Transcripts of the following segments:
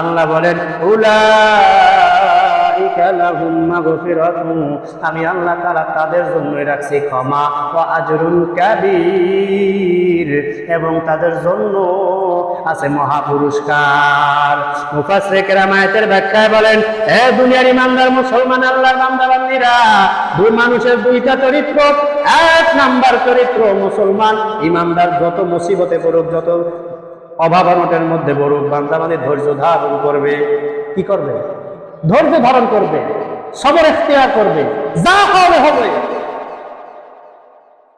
আল্লাহ বলেন আমি আল্লাহ তারা তাদের জন্য রাখছি ক্ষমা ওয়া আজরুন কাবীর এবং তাদের জন্য আছে মহা পুরস্কার মুফাসসির কেরাম আয়াতের ব্যাখ্যায় বলেন হে দুনিয়ার ইমানদার মুসলমান, আল্লাহর বান্দা দুই মানুষের দুইটা চরিত্র, এক নাম্বার চরিত্র মুসলমান। ইমানদার যত মুসিবতে পড়ুক, যত অভাব অনটের মধ্যে বড় বান্দাবাদী ধৈর্য ধারণ করবে। কি করবে? ধৈর্য ধারণ করবে, সবর এখতিয়ার করবে, যা হবে হবে।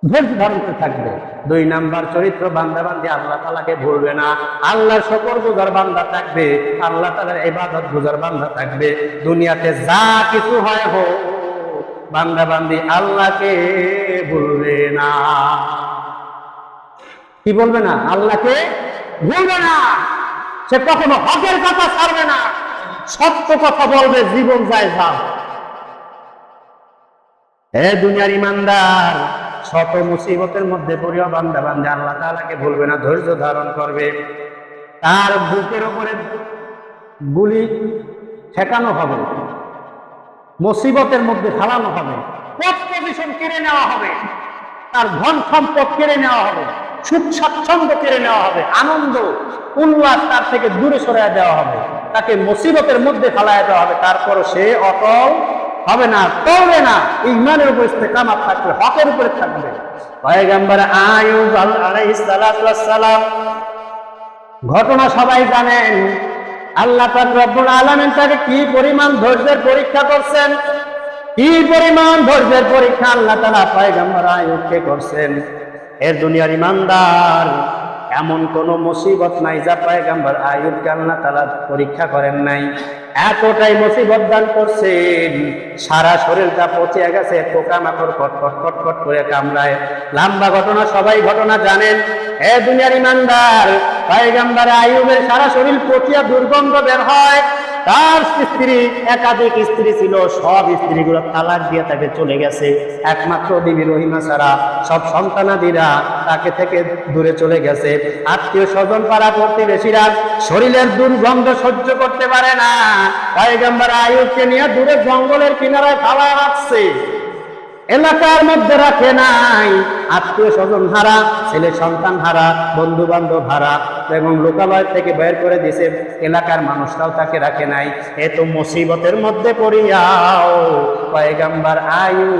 ধৈর্য ধারণ করে থাকবে। দুই নাম্বার চরিত্র বান্দাবান্দি আল্লাহ তালাকে ভুলবে না। আল্লাহ শকর গুজার বান্দা থাকবে, আল্লাহ তালার ইবাদত গুজার বান্দা থাকবে। দুনিয়াতে যা কিছু হয় হোক বান্দাবান্দি আল্লাহকে ভুলবে না। কি বলবে না? আল্লাহকে ভুলবে না। সে কখনো হকের কথা ছাড়বে না। সত্য কথা বলবে, জীবন যায় যাও হে দুনিয়ার ইমানদার, শত মুসিবতের মধ্যে পড়িয়া বান্দা বান্দা আল্লাহ তাআলাকে ভুলবে না, ধৈর্য ধারণ করবে। তার বুকের উপরে গুলি ঠেকানো হবে, মুসিবতের মধ্যে ফেলানো হবে। পথ পজিশন কেড়ে নেওয়া হবে। তার ধন সম্পদ কেড়ে নেওয়া হবে। সুখ স্বাচ্ছন্দ্য কেড়ে নেওয়া হবে, আনন্দ, উল্লাস তার থেকে দূরে সরিয়ে দেওয়া হবে। তাকে মুসিবতের মধ্যে ফেলায় দেওয়া হবে। তারপরও সে অটল হবে না তলবে না। ইমানের উপর ইস্তেকামাত থাকবে, হকের উপরে থাকবে। পয়গম্বর আয়ুব সালাম, ঘটনা সবাই জানেন। আল্লাহ পাক রব্বুল আলামিন তাকে কি পরিমাণ ধৈর্যের পরীক্ষা করছেন? কি পরিমাণ ধৈর্যের পরীক্ষা আল্লাহ তাআলা পয়গম্বর আয়ুবকে করছেন? এর দুনিয়ার ইমানদার, এমন কোন মুসিবত নাই যা পয়গম্বর আয়ুবকে আল্লাহ তাআলা পরীক্ষা করেন নাই। এতটাই মুসিবত দান করছেন, সারা শরীরটা পচে গেছে, পোকামাকড় কট কট কট কট করে কামড়ায়। লম্বা ঘটনা, সবাই ঘটনা জানেন। এ দুনিয়ার ইমানদার, পয়গম্বর আয়ুবের সারা শরীর পচিয়া দুর্গন্ধ বের হয়। তার স্ত্রী, একাধিক স্ত্রী ছিল, সব স্ত্রীগুলো তালাক দিয়ে তাকে চলে গেছে। একমাত্র দেবী রহিমা ছাড়া সব সন্তানাদিরা তাকে থেকে দূরে চলে গেছে। আত্মীয় স্বজন, পাড়া প্রতিবেশীরা, শরীরের দুর্গন্ধ সহ্য করতে পারে না। পয়গম্বর আয়ুবকে নিয়ে দূরে জঙ্গলের কিনারায় ফালা রাখছে। এলাকার মধ্যে রাখে নাই। আত্মীয় স্বজন হারা, ছেলে সন্তান হারা বন্ধু বান্ধব হারা, এবং লোকালয় থেকে বের করে দিছে, এলাকার মানুষরাও তাকে রাখে নাই। এ তো মুসিবতের মধ্যে পড়িয়াও পয়গাম্বার আয়ু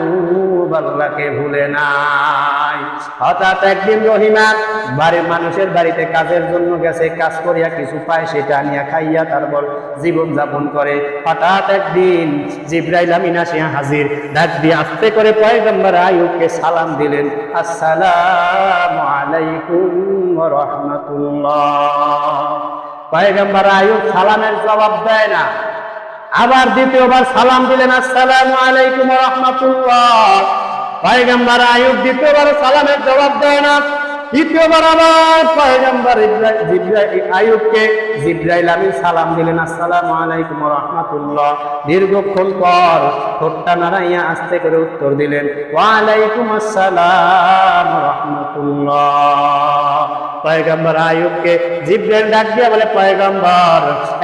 আল্লাহকে ভুলে নাই। হঠাৎ একদিন রহিমা বাড়ির মানুষের বাড়িতে কাজের জন্য গেছে, কাজ করিয়া কিছু পায়, সেটা নিয়ে খাইয়া তারপর জীবন যাপন করে। হঠাৎ একদিন জিব্রাইল আমিন আসিয়া হাজির। ডাক দিয়ে আস্তে করে পয়গম্বর আয়ুবকে সালাম দিলেন। আসসালামু আলাইকুম রাহমাতুল্লাহ। পয়গম্বর আয়ুব সালামের জবাব দেয় না। আবার দ্বিতীয়বার সালাম দিলেন, আসসালাম আলাইকুম রাহমাতুল্লাহ। পয়গম্বর আয়ুব দ্বিতীয়বার সালামের জবাব দেয় না। তৃতীয়বার আবার পয়গম্বর আয়ুবকে জিব্রাইল আমি সালাম দিলেন, আসসালাম আলাইকুম রহমাতুল্লাহ। দীর্ঘক্ষণ পর ঠোঁটটা নাড়াইয়া আস্তে করে উত্তর দিলেন ওয়ালাইকুম আসসালাম রাহমাতুল্লাহ। পয়গম্বর আয়ুবকে জিব্রাইল ডাক দিয়ে বলে, পয়গম্বর,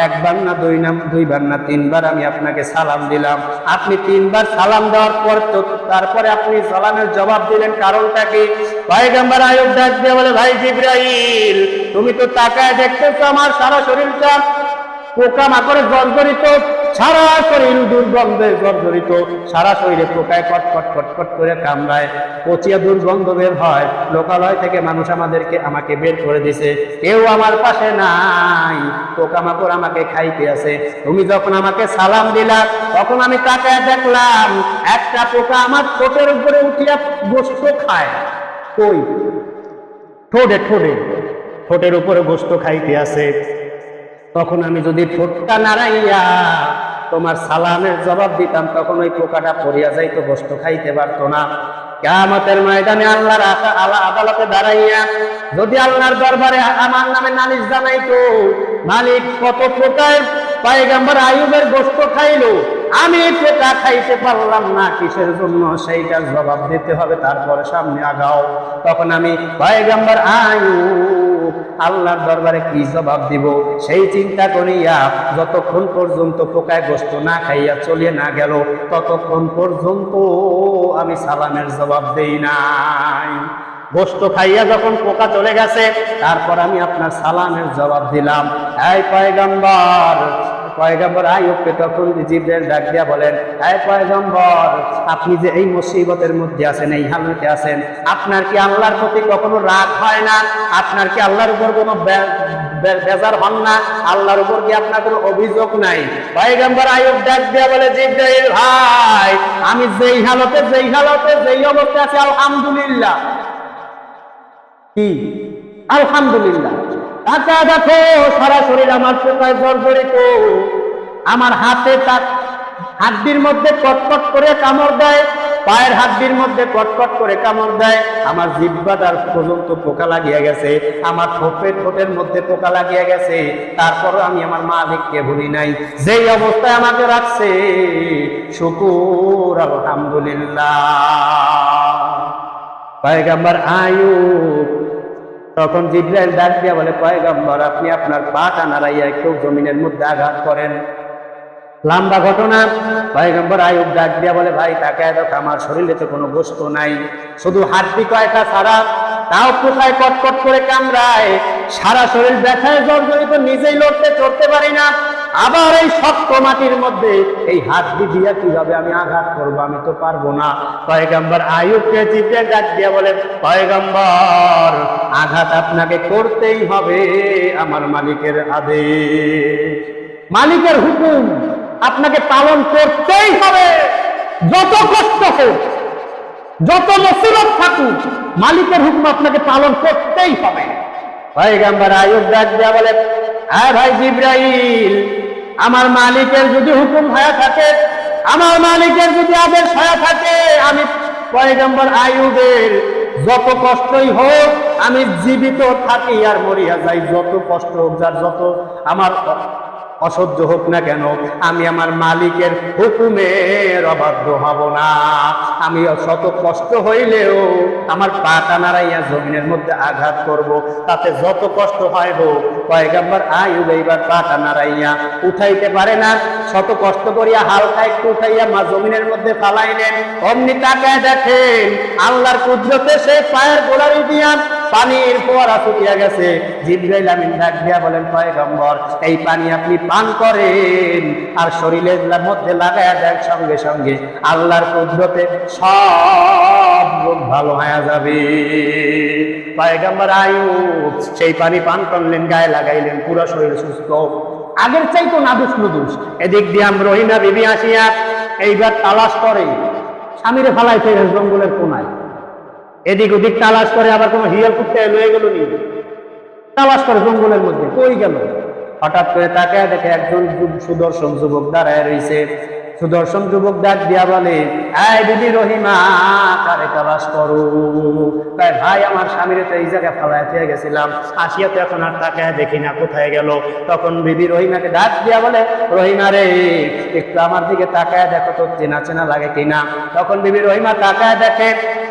একবার না দুই নাম, দুইবার না তিনবার আমি আপনাকে সালাম দিলাম। আপনি তিনবার সালাম দেওয়ার পর তো তারপরে আপনি সালামের জবাব দিলেন, কারণটা কি? পয়গম্বর আয়ুব ডাক দিয়ে বলে, ভাই জিব্রাইল, তুমি তো তাকায় দেখতেছো আমার সারা শরীরটা পোকা মাকড়ে জর্জরিত। সারা শরীর দুর্গন্ধে জর্জরিত, সারা শরীরে পোকায় কট কট কট কট করে কামড়ায়। পচিয়া দুর্গন্ধ বের হয়। লোকালয় থেকে মানুষ আমাদেরকে, আমাকে বের করে দিছে। কেউ আমার পাশে নাই। পোকা মাকড় আমাকে খাইতে আছে। তুমি যখন আমাকে সালাম দিলা, তখন আমি তাকে দেখলাম, একটা পোকা আমার ঠোঁটের উপরে উঠিয়া গোস্ত খায়। কই? ঠোঁটে ঠোঁটে। ঠোঁটের উপরে গোস্ত খাইতে আছে। তখন আমি যদি ঠোঁটটা নাড়াইয়া তোমার সালামের জবাব দিতাম, তখন ওই পোকাটা পড়িয়া যাইতো গোস্ত খাইতে পারতো না। কেয়ামতের ময়দানে আল্লাহর আল্লাহ আদালতে দাঁড়াইয়া যদি আল্লাহর দরবারে আমার নামে নালিশ জানাইতো, মালিক কত প্রকার পায়গাম্বর আয়ুবের গোস্ত খাইলো, আমি পেটা খাইতে পারলাম না, কিসের জন্য সেইটার জবাব দিতে হবে, তারপরে সামনে আগাও। তখন আমি পয়গাম্বর আয়ু আল্লাহর দরবারে কি জবাব দিব? সেই চিন্তা করিয়া যতক্ষণ পর্যন্ত পোকায় গোস্ত না খাইয়া চলিয়ে না গেল, ততক্ষণ পর্যন্ত আমি সালামের জবাব দেই নাই। গোস্ত খাইয়া যখন পোকা চলে গেছে, তারপর আমি আপনার সালামের জবাব দিলাম। এই পয়গম্বর পয়গম্বর আইয়ুবকে তখন জিব্রাইল ডাক দিয়া বলেন এই পয়গম্বর, আপনি যে এই মুসিবতের মধ্যে আছেন, এই হালতে আছেন, আপনার কি আল্লাহর প্রতি কখনো রাগ হয় না? আপনার কি আল্লাহর উপর কোনো বেজার হন না? আল্লাহর উপর কি আপনার কোনো অভিযোগ নাই? পয়গম্বর আইয়ুব ডাক দিয়া বলে, জিব্রাইল ভাই, আমি যেই হালতে যেই হালতে, যেই অবস্থায় আছি, আলহামদুলিল্লাহ। কি? আলহামদুলিল্লাহ। টাকা দেখো সারা শরীর আমার পোকায় জর্জরিত আমার হাতে তার হাড্ডির মধ্যে কটকট করে কামড় দেয়, পায়ের হাড্ডির মধ্যে কটকট করে কামড় দেয়। আমার জিব্বাটার পর্যন্ত পোকা লাগিয়ে গেছে, আমার ঠোঁটের ঠোঁটের মধ্যে পোকা লাগিয়ে গেছে, তারপরও আমি আমার মা মালিককে ভুলি নাই। যেই অবস্থায় আমাকে রাখছে, শুকুর, আলহামদুলিল্লাহ। পয়গাম্বর আয়ুব তখন জিব্রাইল ডাক দিয়া বলে, পয়গম্বর, আপনি আপনার পাটা নাড়াইয়া কেউ জমিনের মধ্যে আঘাত করেন। লাম্বা ঘটনা। পয়গম্বর আয়ুব ডাক দিয়া বলে, ভাই, তাকে দেখো, আমার শরীরে তো কোনো বস্তু নাই। শুধু হাড্ডি কয়টা ছাড়া, তাও কোথায় কটকট করে কামড়ায়? সারা শরীর ব্যথায় জর্জরিত, নিজেই লড়তে চড়তে পারি না। আবার এই শক্ত মাটির মধ্যে এই হাড্ডি দিয়া কীভাবে আমি আঘাত করব আমি তো পারব না। পয়গম্বর আয়ুবকে চিপে ডাক দিয়া বলে, পয়গম্বর, আঘাত আপনাকে করতেই হবে আমার মালিকের আদেশ। মালিকের হুকুম আপনাকে পালন করতেই হবে। যত কষ্ট হোক, যত মুসিবত থাকুক, মালিকের হুকুম আপনাকে পালন করতেই হবে। পয়গাম্বার আয়ুব ডাক দেয়া বলে হ্যাঁ ভাই জিব্রাইল, আমার মালিকের যদি হুকুম হয়ে থাকে, আমার মালিকের যদি আদেশ হয়ে থাকে, আমি পয়গম্বর আয়ুবের যত কষ্টই হোক, আমি জীবিত থাকি আর মরিয়া যাই, যত কষ্ট হোক, যার যত আমার অসহ্য হোক না কেন, আমি আমার মালিকের হুকুমের অবাধ্য হব না। আমি শত কষ্ট হইলেও আমার পাটা নাড়াইয়া জমিনের মধ্যে আঘাত করব, তাতে যত কষ্ট হয় হোক কয়েক পয়গাম্বার আয়ুব এইবার পাটা নাড়াইয়া উঠাইতে পারে না। শত কষ্ট করিয়া হালকা একটু উঠাইয়া মা জমিনের মধ্যে ফালাইলেন। অমনি তাকায় দেখেন, আল্লাহর কুদরতে সে পায়ের গোড়ারি দিয়া পানির ফোয়ারা ছুটিয়া গেছে। জিব্রাইল আমিন ডাক দিয়া বলেন, পয়গম্বর, এই পানি আপনি পান করেন। আর শরীরের মধ্যে লাগায়া দেন সঙ্গে সঙ্গে। আল্লাহর কুদরতে সব রোগ ভালো হয়ে যাবে। আয়ুব সেই পানি পান করলেন, গায়ে লাগাইলেন, পুরো শরীর সুস্থ। আগের চাইতো নাদুস নুদুস। এদিক দিয়ে আমরা রহিনা বিবি আসিয়া এইবার তালাশ করে। স্বামীরে ফালাইছে জঙ্গলের কোনায়। এদিক ওদিক তালাশ করে, আবার কোনো হিয়াল কুত্তে লয়ে গেল নি? তালাশ করে জঙ্গলের মধ্যে। কই গেল? হঠাৎ করে তাকে দেখে একজন সুদর্শন যুবক দাঁড়ায় রইছে। সুদর্শন যুবক ডাক দিয়া বলে, এই দিদি রহিমা, কারে তালাশ করো? তাই ভাই, আমার স্বামীর তো এই জায়গায় দিয়ে গেছিলাম। আসিয়া তো এখন আর তাকায় দেখি না, কোথায় গেল? তখন বিবি রহিমাকে ডাক দিয়া বলে, রহিমা রে, একটু আমার দিকে তাকায় দেখো তো চেনা চেনা লাগে কিনা? তখন বিবি রহিমা তাকায় দেখে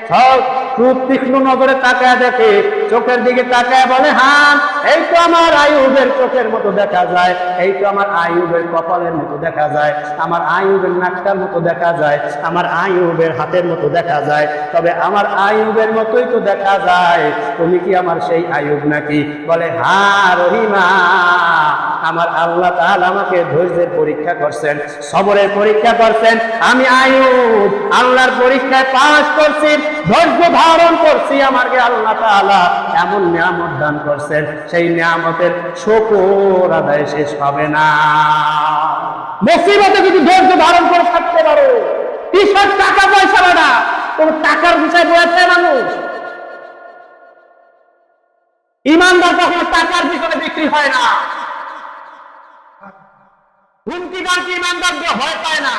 সব খুব তীক্ষ্ণ নজরে তাকায় দেখে, চোখের দিকে তাকায় বলে হ্যাঁ এই তো আমার আয়ুবের চোখের মতো দেখা যায়, এই তো আমার আয়ুবের কপালের মতো দেখা যায়, আমার আয়ুবের নাকটার মতো দেখা যায়, আমার আয়ুবের হাতের মতো দেখা যায়, তবে আমার আয়ুবের মতোই তো দেখা যায়, তুমি কি আমার সেই আয়ুব নাকি? বলে হা রহিমা। আমার আল্লাহ তাআলা আমাকে ধৈর্যের পরীক্ষা করছেন, সবরের পরীক্ষা করছেন, আমি আয়ুব, আল্লাহর পরীক্ষায় পাশ করছি, ধৈর্য ধারণ করছি আমাকে আল্লাহ তাআলা এমন নিয়ামত দান করছেন, সেই নিয়ামতের শকর আদায় শেষ হবে না। মুসিবতে যদি ধৈর্য ধারণ করে থাকতে পারো কিসের টাকা পয়সা বেড়া কোন টাকার বিষয় বলেছে মানুষ? ইমানদার কখনো টাকার পিছনে বিক্রি হয় না। হুমকি ইমানদার দিয়ে ভয় পায় না?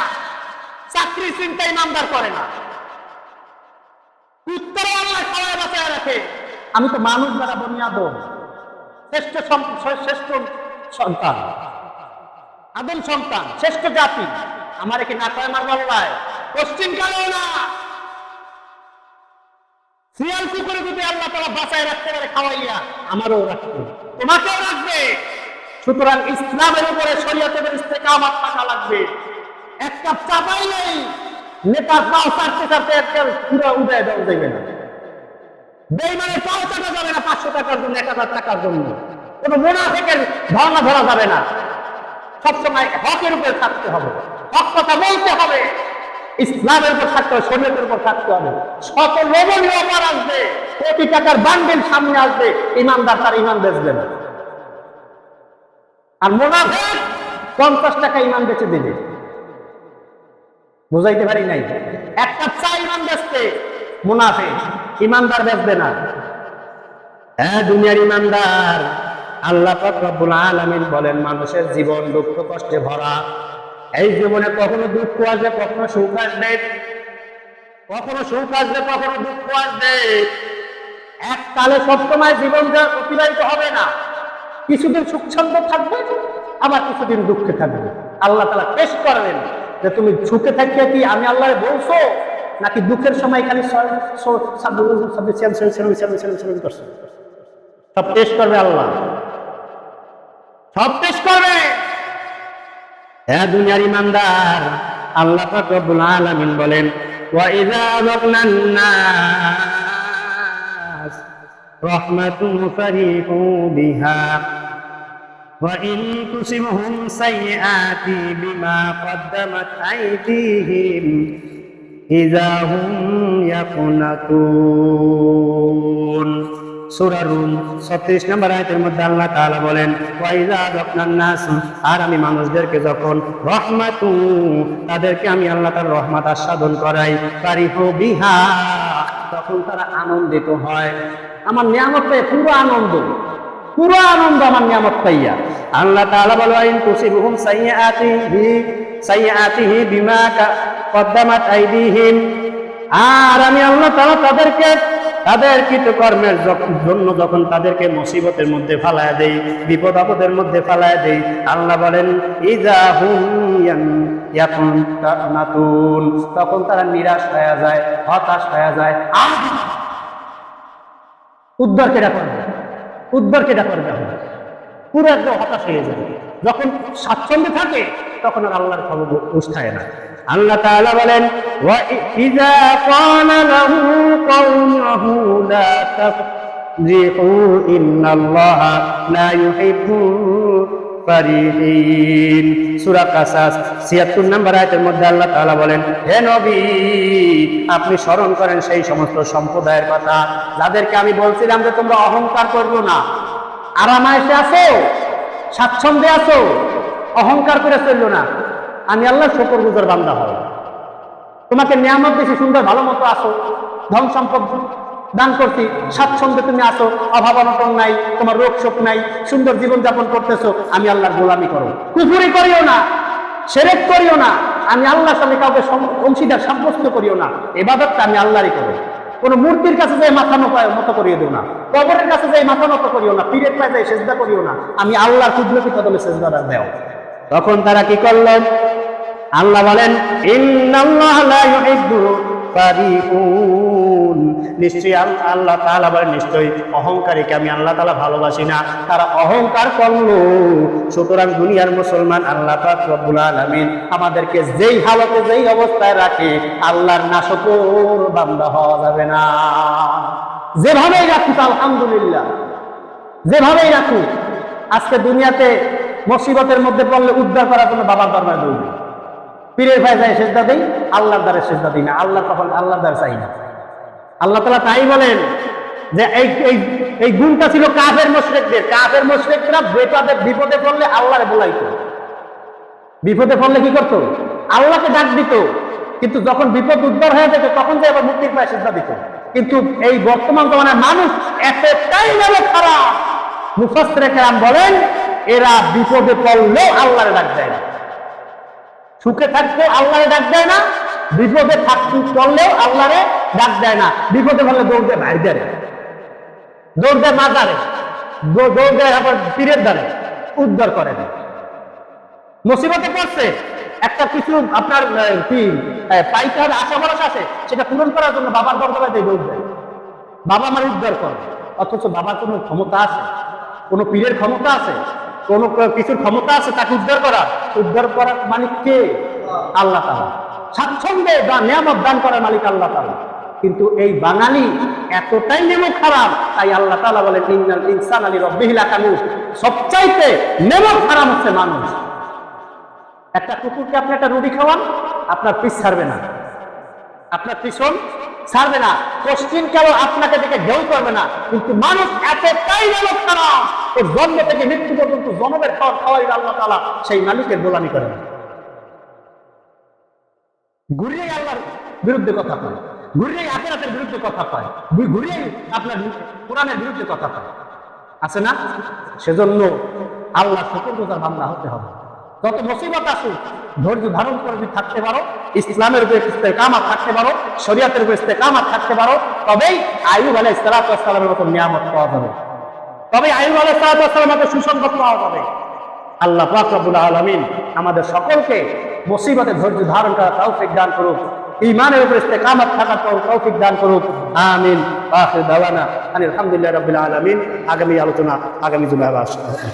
চাকরি চিন্তা ইমানদার করে না। উত্তরে আল্লাহ সবাই বাঁচায় রাখে। আমি তো মানুষ দ্বারা বনিয়াদম শ্রেষ্ঠ শ্রেষ্ঠ সন্তান। আদম সন্তান, শ্রেষ্ঠ জাতি। আমার কি না কয় মার বল্লায় পশ্চিম কালেও না। শিয়াল কুকুরে যদি আল্লাহ তারা বাঁচায় রাখতে পারে, খাওয়াইয়া। আমারও রাখতে। তোমাকেও রাখবে। সুতরাং ইসলামের উপরে শরীয়তের ইস্তেকামাত থাকা লাগবে। এক কাপ চা পাইলেই নেতার পাও চাটতে চাটতে একটা পুরো উদয় দেওয়া যাবে না। বেইমানের পাও চাটা যাবে না পাঁচশো টাকার জন্য, এক হাজার টাকার জন্য। কোনো মোনাফেকের ধারণা ধরা যাবে না। সবসময় হকের উপরে থাকতে হবে। হক কথা বলতে হবে। ইসলামের উপর থাকতে হবে, শরীয়তের উপর থাকতে হবে। শত লোভনীয় অফার আসবে, কোটি টাকার বান্ডেল সামনে আসবে, ইমানদার তার ইমান বেচবে না। আর মোনাফেক পঞ্চাশ টাকা ইমান বেচে দিবে। বুঝাইতে পারি নাই? একটা চা ইমান বেচতে মুনাফে ইমানদার বেচবে না। হ্যাঁ দুনিয়ার ইমানদার, আল্লাহ রব্বুল আলামিন বলেন, মানুষের জীবন দুঃখ কষ্টে ভরা। এই জীবনে কখনো দুঃখ আসবে, কখনো সুখ আসবে। কখনো সুখ আসবে, কখনো দুঃখ আসবে। এককালে সবসময় জীবন অতিবাহিত হবে না। কিছুদিন সুখছন্দ থাকবে, আবার কিছুদিন দুঃখে থাকবে। আল্লাহ তালা টেস্ট করবেন যে তুমি সুখে থাকিয়ে কি আমি আল্লাহ বলছো? নাকি দুঃখের সময় খালি সাব- টেস্ট করবে আল্লাহ। সব টেস্ট করবে। হ্যাঁ দুনিয়ার ইমানদার, আল্লাহ বলেন, ওয়া রাহমাতুন ফারিহু বিহা وإن تصبهم سيئات بما قدمت أيديهم إذا هم يقنطون সূরা রুম 36 নম্বর আয়াতের মধ্যে আল্লাহ তাআলা বলেন ওয়াইজা রাহমান নাস আর আমি মানুষদেরকে যখন রহমাতু তাদেরকে আমি আল্লাহ তাআলার রহমত আস্বাদন করাই পারিহু বিহা তখন তারা আনন্দিত হয়। আমার নিয়ামত পেয়ে পুরো আনন্দ। পুরো আনন্দ আমার নিয়ামত পাইয়া। আল্লাহ তাআলা বলে, আইন তুসিবুহুম সাইয়্যাতিহি সাইয়্যাতিহি বিমা কদ্দামাত আর আমি আল্লাহ তাদেরকে, তাদের কৃতকর্মের জন্য যখন তাদেরকে মুসিবতের মধ্যে ফালায় দেই বিপদ আপদের মধ্যে ফালায় দেই, আল্লাহ বলেন ইজা তখন তারা নিরাশ হয়ে যায়, হতাশ হয়ে যায়। আর উদ্ধার কেটা করবে? উদ্ধার কেটা করবে পুরো একদম হতাশ হয়ে যাবে যখন স্বাচ্ছন্দ্য থাকে, তখন আর আল্লাহর খবর উষ্ঠায় না। আল্লাহ তাআলা বলেন, ওয়া ইযা ক্বালা লাহু কওমুহু লা তাফরিহু ইন্নাল্লাহা লা ইউহিব্বু সূরা কাসাস 76 নম্বর আয়াতের মধ্যে আল্লাহ তাআলা বলেন, হে নবী, আপনি স্মরণ করেন সেই সমস্ত সম্প্রদায়ের কথা। যাদেরকে আমি বলছিলাম যে তোমরা অহংকার করবে না। আরামায়েশে আছো? স্বাচ্ছন্দ্যে আছো? অহংকার করে চলল না। আমি আল্লাহ শকর গুজর বান্দা হব তোমাকে নিয়ামত বেশি সুন্দর ভালো মতো আসো ধন সম্পদ দান করছি। স্বাচ্ছন্দ্যে তুমি আসো অভাব অনটন নাই, তোমার রোগ শোক নাই, সুন্দর জীবন যাপন করতেছো, আমি আল্লাহর গোলামি করো। কুফুরি করিও না, সেরেক করিও না, আমি আল্লাহর সামনে কাউকে অংশীদার সাব্যস্ত করিও না। এবাদতটা আমি আল্লাহরই করো কোন মূর্তির কাছে যাই মাথা মতো করিয়ে দিও না। কবরের কাছে যাই মাথা নত করিও না। পীরের পায়ে যাই সেজদা করিও না। আমি আল্লাহর কুদরতি কদমে সেজদাটা দেও। তখন তারা কি করলেন? আল্লাহ বলেন, ইন্নাল্লাহ লা ইউহিব্বু ফারিহুন নিশ্চয়ই আল্লাহ তালা বলেন নিশ্চয়ই অহংকারীকে আমি আল্লাহ তালা ভালোবাসি না। তারা অহংকার করল। সুতরাং দুনিয়ার মুসলমান আল্লাহ আলামিন আমাদেরকে যেই হালতে যেই অবস্থায় রাখে, আল্লাহর নাশকর বান্দা হওয়া যাবে না। যেভাবেই রাখুক, আলহামদুলিল্লাহ। যেভাবেই রাখুক, আজকে দুনিয়াতে মুসিবতের মধ্যে পড়লে উদ্ধার করার জন্য বাবার দরবার দৌড়ি। পীরের ভাই যায় সেজদা দেই, আল্লাহর দ্বারে সেজদা দিই না। আল্লাহ তখন, আল্লাহর দ্বারে চাই না। আল্লাহ তালা তাই বলেন যে এই এই গুণটা ছিল কাফের মোশরেকদের। কাফের মোশরেকরা বেপাদে বিপদে পড়লে আল্লাহরে বলাইতো। বিপদে পড়লে কি করতো? আল্লাহকে ডাক দিত। কিন্তু যখন বিপদ উদ্ধার হয়ে যেত, তখন যে আবার মুক্তির পায়ে সিদ্ধা দিত। কিন্তু এই বর্তমান জমানার মানুষ এতটাই ভালো খারাপ। মুফাসরে কেরাম বলেন, এরা বিপদে পড়লেও আল্লাহরে ডাক দেয় না। সুখে থাকতেও আল্লাহরে ডাক দেয় না বিপদে থাকতে পড়লেও আল্লাহরে ডাক দেয় না। বিপদে পড়লে দৌড় দেয় ভাই দেয় দৌড় দেয় মাজারে। দৌ- দৌড় দেয় আবার পীরের দ্বারে। উদ্ধার করে না। মুসিবতে পড়ছে। একটা কিছু আপনার কি পাইকার আশা ভরসা আছে, সেটা পূরণ করার জন্য বাবার দরবারে দৌড় দেয়। বাবা আমার উদ্ধার করে। অথচ বাবার কোনো ক্ষমতা আছে। কোনো পীরের ক্ষমতা আছে। কোনো কিছুর ক্ষমতা আছে, তাকে উদ্ধার করা। উদ্ধার করার মানে কে? আল্লাহ তালা স্বাচ্ছন্দ্যে বা নিয়ামত দান করার মালিক আল্লাহ তালা কিন্তু এই বাঙালি এতটাই নেমো খারাপ, তাই আল্লাহ তালা ইন্নাল ইনসান আলী রব্বিহিলা কানু সবচাইতে নেমো খারাপ হচ্ছে মানুষ। একটা কুকুরকে আপনি একটা রুটি খাওয়ান, আপনার পিস ছাড়বে না। আপনার পিছন ছাড়বে না। পশ্চিম কেন আপনাকে দেখে ঢেউ করবে না। কিন্তু মানুষ এতটাই মানব খারাপ, ওর জন্ম থেকে মৃত্যু পর্যন্ত জনমের খাওয়ার খাওয়াই আল্লাহ তালা সেই মালিকের গোলামি করে না। ঘুরিয়ে আল্লাহর বিরুদ্ধে কথা কয়। ঘুরিয়ে আখেরাতের বিরুদ্ধে কথা কয়। ঘুরিয়ে আপনার কোরআনের বিরুদ্ধে কথা কয়। আছে না? সেজন্য আল্লাহ শুকুরগুজার বান্দা হতে হবে। যত মুসিবত আসুক, ধৈর্য ধারণ করে যদি থাকতে পারো, ইসলামের উপরে কামাত থাকতে পারো, শরিয়াতের উপরে কামাত থাকতে পারো, তবেই আয়ুব আলাহ ইসলামের মতো নিয়ামত পাওয়া যাবে। তবে আয়ুব আলাহ ইসলামের মতো সুসংবাদ পাওয়া যাবে। আল্লাহ পাক আলামিন আমাদের সকলকে মুসিবতে ধৈর্য ধারণ করা তৌফিক দান করুক। ইমানের উপর ইস্তেকামত থাকার তৌফিক দান করুক। আমিন। আখির দাওয়ানা আলহামদুলিল্লাহ রাব্বিল আলামিন। আগামী আলোচনা আগামী জুমার আসসালামু আসবে।